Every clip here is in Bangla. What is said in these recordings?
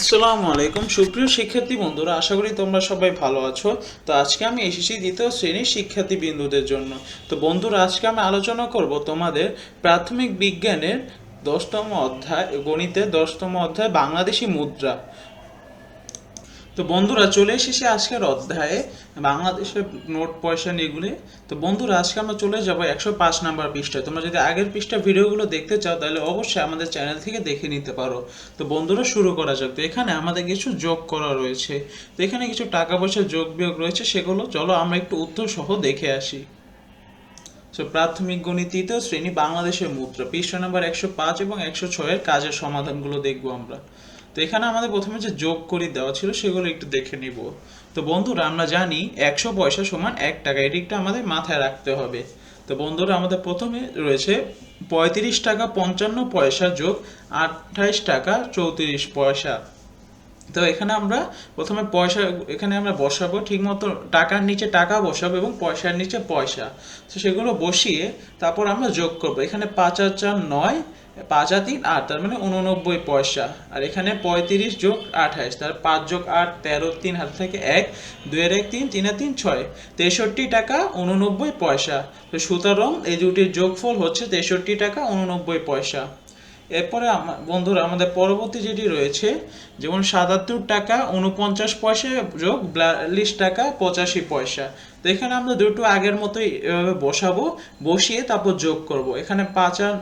আসসালামু আলাইকুম। সুপ্রিয় শিক্ষার্থী বন্ধুরা, আশা করি তোমরা সবাই ভালো আছো। তো আজকে আমি এসেছি দ্বিতীয় শ্রেণির শিক্ষার্থী বিন্দুদের জন্য। তো বন্ধুরা, আজকে আমি আলোচনা করব তোমাদের প্রাথমিক বিজ্ঞানের দশতম অধ্যায়, গণিতের দশতম অধ্যায়, বাংলাদেশি মুদ্রা। তো বন্ধুরা, চলে এসেছি আজকের অধ্যায়ে বাংলাদেশের নোট পয়সা নিয়েগুলি তো বন্ধুরা, আজকে আমরা চলে যাব একশো পাঁচ নাম্বার পৃষ্ঠায়। তোমরা যদি আগের পৃষ্ঠা ভিডিওগুলো দেখতে চাও, তাহলে অবশ্যই আমাদের চ্যানেল থেকে দেখে নিতে পারো। তো বন্ধুরা, শুরু করা যাক। তো এখানে আমাদের কিছু যোগ করা রয়েছে। তো এখানে কিছু টাকা পয়সা যোগ বিয়োগ রয়েছে, সেগুলো, চলো আমরা একটু উত্তর সহ দেখে আসি। তো প্রাথমিক গণিত তৃতীয় শ্রেণি, বাংলাদেশের মুদ্রা। পৃষ্ঠা নাম্বার একশো পাঁচ এবং একশো ছয়ের কাজের সমাধানগুলো দেখব আমরা। তো এখানে আমাদের প্রথমে যে যোগ করি দেওয়া ছিল সেগুলো একটু দেখে নিব। তো বন্ধুরা, আমরা জানি একশো পয়সা সমান এক টাকা, এটি একটু আমাদের মাথায় রাখতে হবে। তো বন্ধুরা, আমাদের প্রথমে রয়েছে পঁয়ত্রিশ টাকা পঞ্চান্ন পয়সা যোগ আঠাইশ টাকা চৌত্রিশ পয়সা। তো এখানে আমরা প্রথমে পয়সা, এখানে আমরা বসাবো, ঠিকমতো টাকার নিচে টাকা বসাবো এবং পয়সার নিচে পয়সা। তো সেগুলো বসিয়ে তারপর আমরা যোগ করব। এখানে পাঁচ চার নয় পাঁচ আর তিন, আট, তার মানে উননব্বই পয়সা। আর এখানে পঁয়ত্রিশ যোগ আঠাইশ তার পাঁচ যোগ আট, তেরো, তিন হাত থেকে এক, দুয়ের এক তিন তিন আর তিন ছয়, তেষট্টি টাকা উননব্বই পয়সা। তো সুতরাং এই দুটির যোগফল হচ্ছে তেষট্টি টাকা উননব্বই পয়সা। এরপরে বন্ধুরা, আমাদের পরবর্তী যেটি রয়েছে, যেমন সাতাত্তর টাকা উনপঞ্চাশ পয়সা যোগ বিয়াল্লিশ টাকা পঁচাশি পয়সা। তো এখানে আমরা দুটো আগের মতোই এভাবে বসাবো, বসিয়ে তারপর যোগ করব। এখানে পাঁচ আর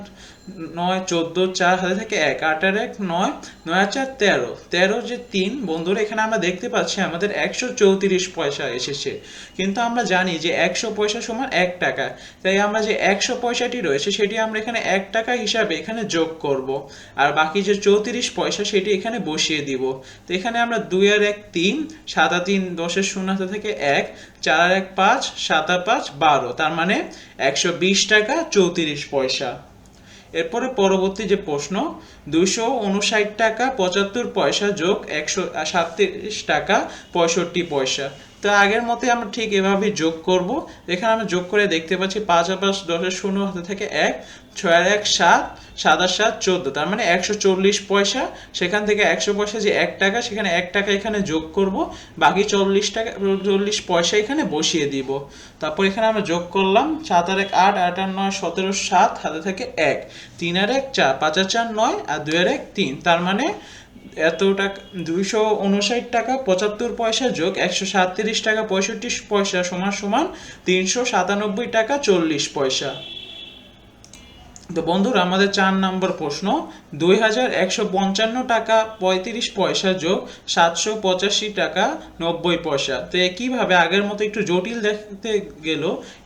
নয়, চোদ্দ, চার হাতে থেকে এক, আট আর এক, নয় নয় আর চার, তেরো। তেরো যে তিন, বন্ধুরা, এখানে আমরা দেখতে পাচ্ছি আমাদের একশো চৌত্রিশ পয়সা এসেছে। কিন্তু আমরা জানি যে একশো পয়সা সমান এক টাকা। তাই আমরা যে একশো পয়সাটি রয়েছে, সেটি আমরা এখানে এক টাকা হিসাবে এখানে যোগ করব। আর বাকি যে চৌত্রিশ পয়সা, সেটি এখানে বসিয়ে দিব। তো এখানে আমরা দুই আর এক তিন আর তিন, দশের শূন্য হাতে থেকে এক, চার এক পাঁচ, সাত পাঁচ, বারো। তার মানে একশো বিশ টাকা চৌত্রিশ পয়সা। এরপরে পরবর্তী যে প্রশ্ন, দুইশো উনষাট টাকা পঁচাত্তর পয়সা যোগ একশো সাতত্রিশ টাকা পঁয়ষট্টি পয়সা। তো আগের মতে আমরা ঠিক এভাবে যোগ করব। এখানে আমরা যোগ করে দেখতে পাচ্ছি পাঁচ আর পাঁচ দশের শূন্য হাতে থেকে এক, ছয় আর এক সাত সাত আর সাত চোদ্দ। তার মানে একশো চল্লিশ পয়সা। সেখান থেকে একশো পয়সা যে এক টাকা, সেখানে এক টাকা এখানে যোগ করব। বাকি চল্লিশ টাকা, চল্লিশ পয়সা এখানে বসিয়ে দিব। তারপর এখানে আমরা যোগ করলাম সাত আর এক আট আট আর নয় সতেরো সাত, হাতে থেকে এক। তিন আর এক চার, পাঁচ আর চার নয়, আর দুই আর এক তিন। তার মানে এত টাকা, দুইশো উনষাট টাকা পঁচাত্তর পয়সা যোগ একশো সাতত্রিশ টাকা পঁয়ষট্টি পয়সা সমান সমান তিনশো সাতানব্বই টাকা চল্লিশ পয়সা। তো বন্ধুরা, আমাদের চার নম্বর প্রশ্ন, দুই হাজার একশো পঞ্চান্ন টাকা পঁয়ত্রিশ পয়সা যোগ সাতশো পঁচাশি টাকা নব্বই পয়সা। তো একইভাবে আগের মতো একটু জটিল দেখতে গেল,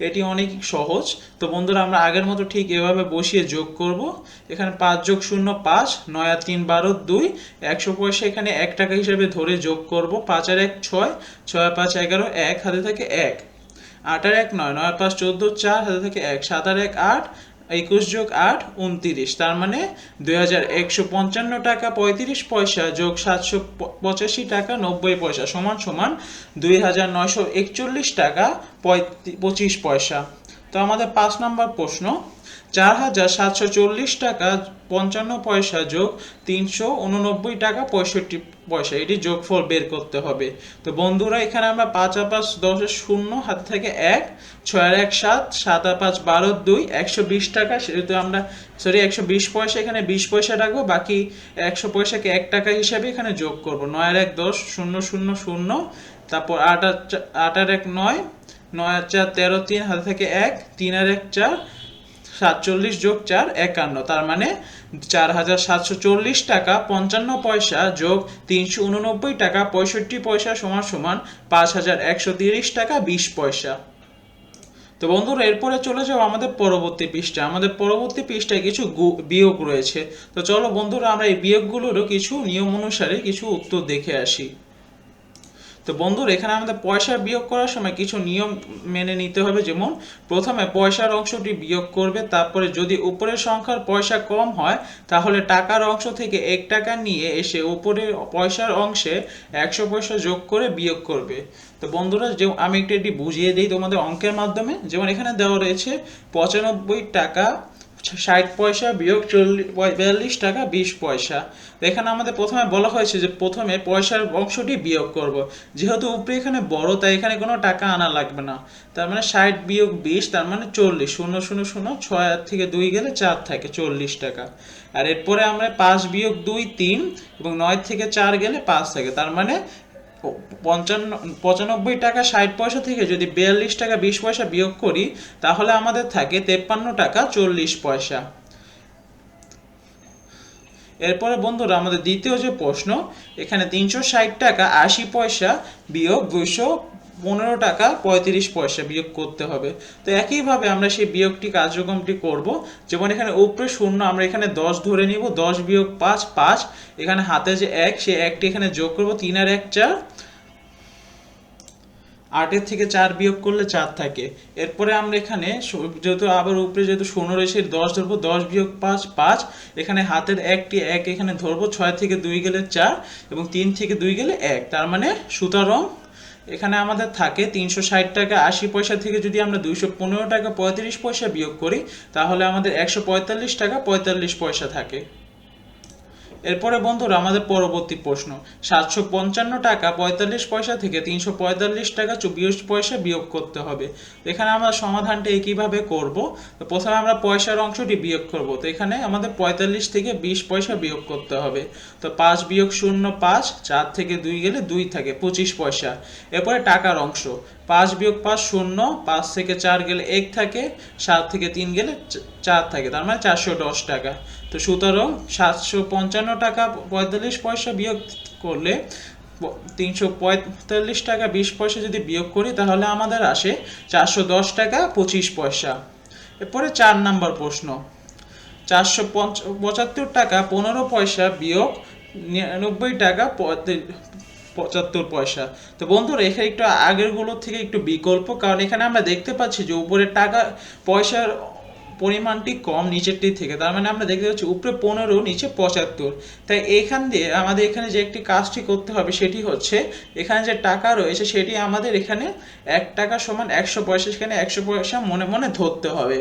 এটি অনেক সহজ। তো বন্ধুরা, আমরা আগের মতো ঠিক এভাবে বসিয়ে যোগ করব। এখানে পাঁচ যোগ শূন্য পাঁচ, নয় তিন বারো দুই। একশো পয়সা এখানে এক টাকা হিসাবে ধরে যোগ করব। পাঁচ আর এক ছয় ছয় পাঁচ এগারো এক, হাতে থেকে এক। আট আর এক নয় নয় পাঁচ চোদ্দ চার, হাতে থেকে এক। সাত আর এক আট একুশ যোগ আট, উনত্রিশ। তার মানে দুই হাজার একশো পঞ্চান্ন টাকা পঁয়ত্রিশ পয়সা যোগ সাতশো পঁচাশি টাকা নব্বই পয়সা সমান সমান দুই হাজার নয়শো একচল্লিশ টাকা পঁচিশ পয়সা। তো আমাদের পাঁচ নম্বর প্রশ্ন চার হাজার সাতশো চল্লিশ টাকা, পঞ্চান্ন পয়সা যোগ তিনশো উননব্বই টাকা, পঁয়ষট্টি পয়সা। এটি যোগফল বের করতে হবে। তো বন্ধুরা, এখানে আমরা পাঁচ আর পাঁচ দশের শূন্য, হাত থেকে এক, ছয় আর এক সাত সাত আর পাঁচ বারো দুই, একশো বিশ টাকা। সেহেতু আমরা সরি একশো বিশ পয়সা, এখানে বিশ পয়সা রাখব, বাকি একশো পয়সাকে এক টাকা হিসাবে এখানে যোগ করব। নয় আর এক দশ, শূন্য শূন্য শূন্য, তারপর আট আট এক নয় নয় চার তেরো তিন, হাতে থেকে এক, তিন আর এক চার সাতচল্লিশ যোগ চার, একান্ন। তার মানে চার হাজার সাতশো চল্লিশ টাকা পঞ্চান্ন পয়সা যোগ তিনশো উননব্বই টাকা পঁয়ষট্টি পয়সা সমান সমান পাঁচ হাজার একশো তিরিশ টাকা বিশ পয়সা। তো বন্ধুরা, এরপরে চলে যাও আমাদের পরবর্তী পৃষ্ঠা। আমাদের পরবর্তী পৃষ্ঠায় কিছু বিয়োগ রয়েছে। তো চলো বন্ধুরা, আমরা এই বিয়োগগুলোরও কিছু নিয়ম অনুসারে কিছু উত্তর দেখে আসি। তো বন্ধুরা, এখানে আমাদের পয়সা বিয়োগ করার সময় কিছু নিয়ম মেনে নিতে হবে। যেমন, প্রথমে পয়সার অংশটি বিয়োগ করবে, তারপরে যদি উপরের সংখ্যার পয়সা কম হয়, তাহলে টাকার অংশ থেকে এক টাকা নিয়ে এসে উপরের পয়সার অংশে একশো পয়সা যোগ করে বিয়োগ করবে। তো বন্ধুরা, যে আমি একটু এটি বুঝিয়ে দিই তোমাদের অঙ্কের মাধ্যমে। যেমন, এখানে দেওয়া রয়েছে পঁচানব্বই টাকা ষাট পয়সা বিয়োগ চল্লিশ বিয়াল্লিশ টাকা, বিশ পয়সা। এখানে আমাদের প্রথমে বলা হয়েছে যে প্রথমে পয়সার অংশটি বিয়োগ করব। যেহেতু উপরে এখানে বড়, তাই এখানে কোনো টাকা আনা লাগবে না। তার মানে ষাট বিয়োগ বিশ, তার মানে চল্লিশ। শূন্য শূন্য শূন্য, ছয় থেকে দুই গেলে চার থাকে, চল্লিশ টাকা। আর এরপরে আমরা পাঁচ বিয়োগ দুই, তিন, এবং নয় থেকে চার গেলে পাঁচ থাকে। তার মানে পঞ্চান্ন, পঁচানব্বই টাকা ষাট পয়সা থেকে যদি বিয়াল্লিশ টাকা বিশ পয়সা বিয়োগ করি, তাহলে আমাদের থাকে তেপ্পান্ন টাকা চল্লিশ পয়সা। এরপরে বন্ধুরা, আমাদের দ্বিতীয় যে প্রশ্ন, এখানে তিনশো ষাট টাকা আশি পয়সা বিয়োগ দুইশো পনেরো টাকা পঁয়ত্রিশ পয়সা বিয়োগ করতে হবে। তো একইভাবে আমরা সেই বিয়োগটি কার্যক্রমটি করব। যেমন এখানে উপরে শূন্য, আমরা এখানে দশ ধরে নিব, দশ বিয়োগ পাঁচ পাঁচ। এখানে হাতে যে এক, সেই একটি এখানে যোগ করব, তিন আর এক চার। আটের থেকে চার বিয়োগ করলে চার থাকে। এরপরে আমরা এখানে যেহেতু আবার উপরে যেহেতু শূন্য রয়েছে দশ ধরবো, দশ বিয়োগ পাঁচ পাঁচ। এখানে হাতের একটি এক এখানে ধরবো, ছয় থেকে দুই গেলে চার এবং তিন থেকে দুই গেলে এক। তার মানে সুতরাং এখানে আমাদের থাকে তিনশো ষাট টাকা আশি পয়সা থেকে যদি আমরা দুইশো পনেরো টাকা পঁয়ত্রিশ পয়সা বিয়োগ করি, তাহলে আমাদের একশো পঁয়তাল্লিশ টাকা পঁয়তাল্লিশ পয়সা থাকে। এরপরে বন্ধুরা আমাদের পরবর্তী প্রশ্ন। সাতশো পঞ্চান্ন টাকা পঁয়তাল্লিশ পয়সা থেকে তিনশো পঁয়তাল্লিশ টাকা চব্বিশ পয়সা বিয়োগ করতে হবে। এখানে আমরা সমাধানটা একইভাবে করব। তো প্রথমে আমরা পয়সার অংশটি বিয়োগ করব। তো এখানে আমাদের পঁয়তাল্লিশ থেকে বিশ পয়সা বিয়োগ করতে হবে। তো পাঁচ বিয়োগ শূন্য পাঁচ, চার থেকে দুই গেলে দুই থাকে, পঁচিশ পয়সা। এরপরে টাকার অংশ। পাঁচ বিয়োগ পাঁচ শূন্য, পাঁচ থেকে চার গেলে এক থাকে, সাত থেকে তিন গেলে চার থাকে, তার মানে চারশো দশ টাকা। তো সুতরাং সাতশো পঞ্চান্ন টাকা পঁয়তাল্লিশ পয়সা বিয়োগ করলে তিনশো পঁয়তাল্লিশ টাকা বিশ পয়সা যদি বিয়োগ করি, তাহলে আমাদের আসে চারশো দশ টাকা পঁচিশ পয়সা। এরপরে চার নাম্বার প্রশ্ন। চারশো পঁচাত্তর টাকা পনেরো পয়সা বিয়োগ নিরানব্বই টাকা পঁচাত্তর পয়সা। তো বন্ধুরা, এখানে একটু আগেরগুলোর থেকে একটু বিকল্প, কারণ এখানে আমরা দেখতে পাচ্ছি যে উপরে টাকা পয়সার পরিমাণটি কম নিচেরটি থেকে, তার মানে আমরা দেখতে পাচ্ছি উপরে পনেরো, নিচে পঁচাত্তর। তাই এখান দিয়ে আমাদের এখানে যে একটি কাজটি করতে হবে সেটি হচ্ছে, এখানে যে টাকা রয়েছে সেটি আমাদের এখানে এক টাকা সমান একশো পয়সা, সেখানে একশো পয়সা মনে মনে ধরতে হবে।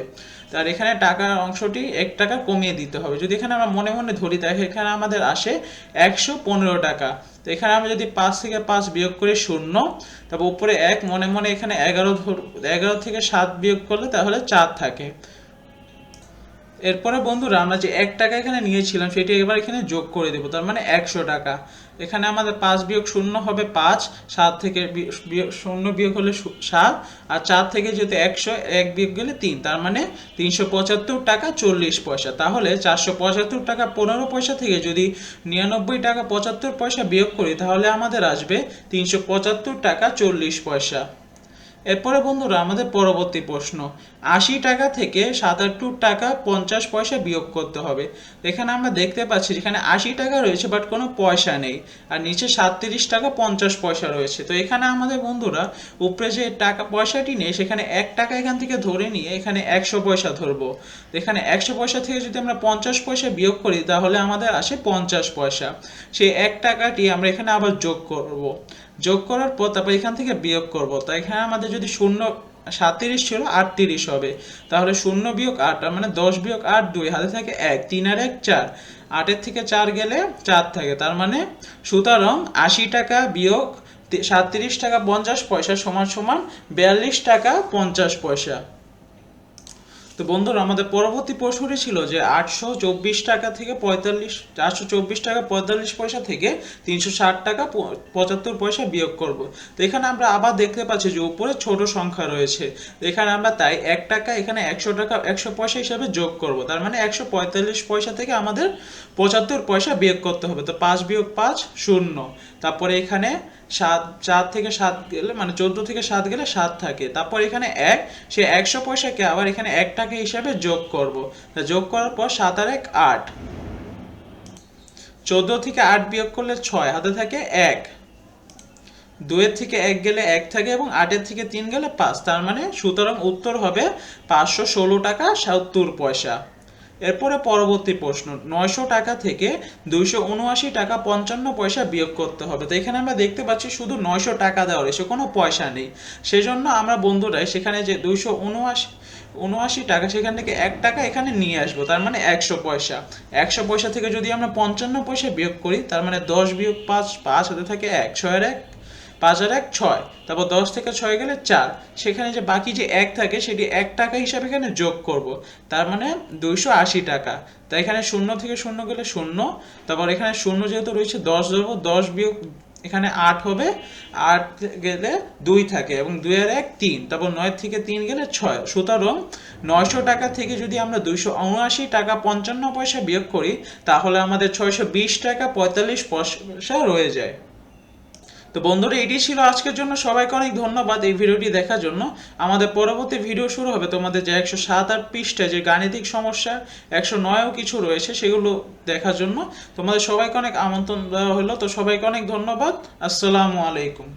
তার এখানে টাকার অংশটি এক টাকা কমিয়ে দিতে হবে। যদি এখানে আমরা মনে মনে ধরি, তাহলে এখানে আমাদের আসে একশো পনেরো টাকা। তো এখানে আমরা যদি পাঁচ থেকে পাঁচ বিয়োগ করি শূন্য, তারপর উপরে এক, মনে মনে এখানে এগারো এগারো থেকে সাত বিয়োগ করলে তাহলে চার থাকে। এরপরে বন্ধুরা আমরা যে এক টাকা এখানে নিয়েছিলাম, সেটি এবার এখানে যোগ করে দেবো। তার মানে একশো টাকা। এখানে আমাদের পাঁচ বিয়োগ শূন্য হবে পাঁচ, সাত থেকে শূন্য বিয়োগ হলে সাত, আর চার থেকে যেহেতু একশো, এক বিয়োগ গেলে তিন, তার মানে তিনশো পঁচাত্তর টাকা চল্লিশ পয়সা। তাহলে চারশো পঁচাত্তর টাকা পনেরো পয়সা থেকে যদি নিরানব্বই টাকা পঁচাত্তর পয়সা বিয়োগ করি, তাহলে আমাদের আসবে তিনশো পঁচাত্তর টাকা চল্লিশ পয়সা। এরপরে বন্ধুরা, আমাদের পরবর্তী প্রশ্ন। আশি টাকা থেকে সাতাত্তর টাকা পঞ্চাশ পয়সা বিয়োগ করতে হবে। এখানে আমরা দেখতে পাচ্ছি যেখানে আশি টাকা রয়েছে বাট কোনো পয়সা নেই। আর নিচে সাতত্রিশ টাকা পঞ্চাশ পয়সা রয়েছে। তো এখানে আমাদের বন্ধুরা, উপরে যে টাকা, পয়সাটি নেই, সেখানে এক টাকা এখান থেকে ধরে নিয়ে এখানে একশো পয়সা ধরবো। এখানে একশো পয়সা থেকে যদি আমরা পঞ্চাশ পয়সা বিয়োগ করি, তাহলে আমাদের আসে পঞ্চাশ পয়সা। সেই এক টাকাটি আমরা এখানে আবার যোগ করব। যোগ করার পর তারপর এখান থেকে বিয়োগ করব। তো এখানে আমাদের যদি শূন্য সাতত্রিশ ছিল, আটত্রিশ হবে। তাহলে শূন্য বিয়োগ আট মানে দশ বিয়োগ আট, দুই। হাতে থাকে এক। তিন আর এক, চার। আটের থেকে চার গেলে চার থাকে। তার মানে সুতরাং আশি টাকা বিয়োগ সাতত্রিশ টাকা পঞ্চাশ পয়সা সমান সমান বিয়াল্লিশ টাকা পঞ্চাশ পয়সা। তো বন্ধুরা, আমাদের পরবর্তী প্রশ্নটি ছিল যে আটশো চব্বিশ টাকা থেকে পঁয়তাল্লিশ চারশো চব্বিশ টাকা পঁয়তাল্লিশ পয়সা থেকে তিনশো ষাট টাকা পঁচাত্তর পয়সা বিয়োগ করব। তো এখানে আমরা আবার দেখতে পাচ্ছি যে উপরে ছোট সংখ্যা রয়েছে। এখানে আমরা তাই এক টাকা, এখানে একশো টাকা, একশো পয়সা হিসাবে যোগ করব। তার মানে একশো পঁয়তাল্লিশ পয়সা থেকে আমাদের পঁচাত্তর পয়সা বিয়োগ করতে হবে। তো পাঁচ বিয়োগ পাঁচ, শূন্য। তারপরে এখানে সাত চার থেকে সাত গেলে মানে চোদ্দ থেকে সাত গেলে সাত থাকে। তারপর এখানে এক, সে একশো পয়সাকে আবার এখানে এক টাকা হিসাবে যোগ করব। যোগ করার পর সাত আর এক, আট। চোদ্দ থেকে আট বিয়োগ করলে ছয়, হাতে থাকে এক। দুয়ের থেকে এক গেলে এক থাকে এবং আটের থেকে তিন গেলে পাঁচ। তার মানে সুতরাং উত্তর হবে পাঁচশো ষোলো টাকা সত্তর পয়সা। এরপরে পরবর্তী প্রশ্ন, নয়শো টাকা থেকে দুইশো উনআশি টাকা পঞ্চান্ন পয়সা বিয়োগ করতে হবে। তো এখানে আমরা দেখতে পাচ্ছি শুধু নয়শো টাকা দেওয়া রয়েছে, কোনো পয়সা নেই। সেজন্য আমরা বন্ধুরাই সেখানে যে দুইশো উনআশি উনআশি টাকা, সেখান থেকে এক টাকা এখানে নিয়ে আসব, তার মানে একশো পয়সা। একশো পয়সা থেকে যদি আমরা পঞ্চান্ন পয়সা বিয়োগ করি, তার মানে দশ বিয়োগ পাঁচ পাঁচ হতে থাকে এক, ছয়ের এক। পাঁচ আর এক ছয়। তারপর দশ থেকে ছয় গেলে চার। সেখানে যে বাকি যে এক থাকে, সেটি এক টাকা হিসাবে এখানে যোগ করব। তার মানে দুইশো আশি টাকা। তাই এখানে শূন্য থেকে শূন্য গেলে শূন্য। তারপর এখানে শূন্য যেহেতু রয়েছে, দশ দেবো দশ বিয়োগ এখানে আট হবে। আট গেলে দুই থাকে এবং দুই আর এক তিন। তারপর নয় থেকে তিন গেলে ছয়। সুতরাং নয়শো টাকা থেকে যদি আমরা দুইশো উনআশি টাকা পঞ্চান্ন পয়সা বিয়োগ করি, তাহলে আমাদের ছয়শো বিশ টাকা পঁয়তাল্লিশ পয়সা রয়ে যায়। তো বন্ধুরা, এটি ছিল আজকের জন্য। সবাইকে অনেক ধন্যবাদ এই ভিডিওটি দেখার জন্য। আমাদের পরবর্তী ভিডিও শুরু হবে তোমাদের যে একশো সাত আট পৃষ্ঠে যে গাণিতিক সমস্যা, একশো নয়ও কিছু রয়েছে সেগুলো দেখার জন্য। তোমাদের সবাইকে অনেক আমন্ত্রণ দেওয়া হলো। তো সবাইকে অনেক ধন্যবাদ। আসসালামু আলাইকুম।